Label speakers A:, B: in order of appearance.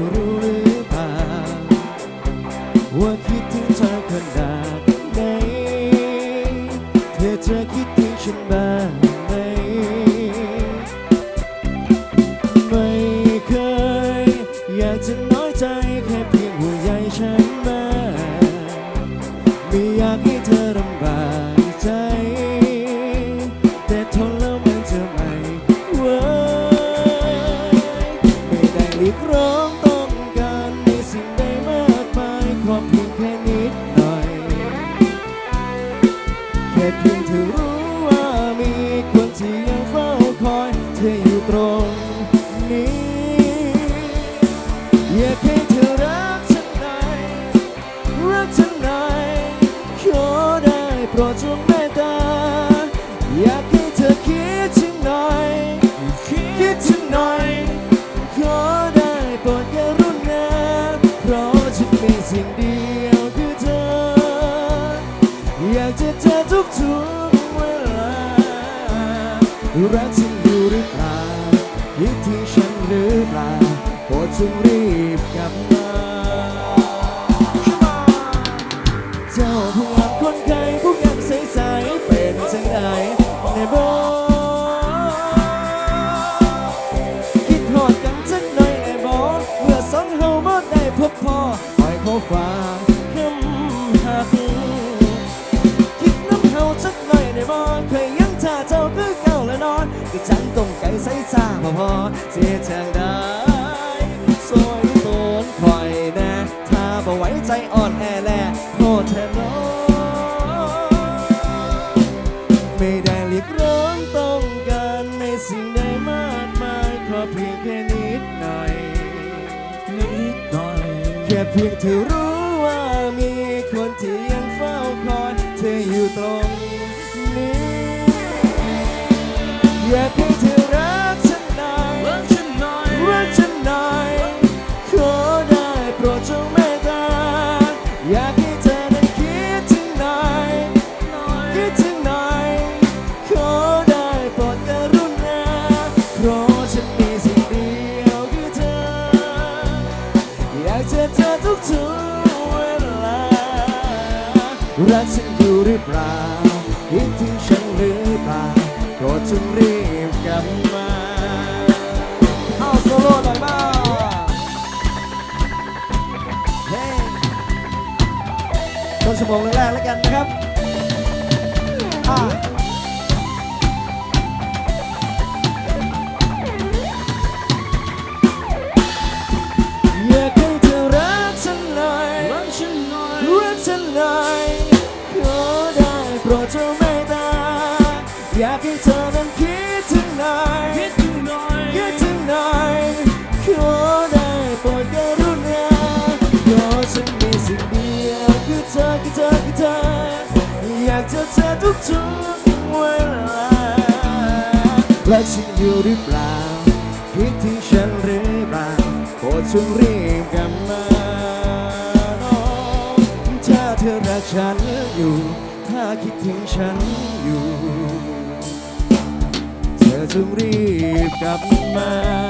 A: อรู้หรือเปล่าว่าคิดถึงเธอขนาดไหนเธอเธอคิดถึงฉันบ้างไหมไม่เคย อยากจะน้อยใจแค่เพียงหัวงใยฉัน ว่าเพียงแค่นิดหน่อย แค่เพียงเธอรู้ว่ามีคนที่ยังเฝ้าคอย เธออยู่ตรงนี้ อยากให้เธอรักฉันหน่อยรักฉันหน่อยขอได้โปรดจง อยากจะเจอทุกทุกเวลารักฉันอยู่หรือเปล่าคิดถึงฉันหรือเปล่าโปรดจงรีบกลับมาเจ้าผู้งามคนไข้ผู้งามใสๆเป็นจังไดในบ่คิดหอดกันจักหน่อยในบ่เมื่อสองเฮาบ่ได้พบพ่อคอยขอฝา เคยยังท่าเจ้าคือเก่าและนอนก็จังต้องไกลใส่ซาพอพอเสียทางได้ซอยตนคอยแน่ถ้าบ่ไว้ใจอ่อนแอแลโทษเธอน้อไม่ได้เรียกร้องต้องการในสิ่งใดมากมายขอเพียงแค่นิดหน่อย
B: นิดหน่อย
A: แค่เพียงเธอรู้ว่ามีคนที่ยังเฝ้าคอยเธออยู่ตรง รักฉันอยู่
B: ห
A: รือเปล่าคิดถึงฉันหรือเปล่าโปรดจงรีบกลับมาเอาโซโล่หน่อยบ้างเฮ้ต้นชั่วโมงแรกๆแล้วกันนะครับ อยากให้เธอนั้นคิดถึงหน่อย
B: คิดถึงหน่อย
A: คิดถึงหน่อยขอได้โปรดกรุณาเพราะฉันมีสิ่งเดียวคือเธอคือเธอคือเธออยากจะเจอทุกทุกๆเวลารักฉันอยู่หรือเปล่าคิดถึงฉันหรือเปล่าโปรดจงรีบกลับมาน้องถ้าเธอรักฉันอยู่ ถ้าคิดถึงฉันอยู่เธอ จงรีบกลับมา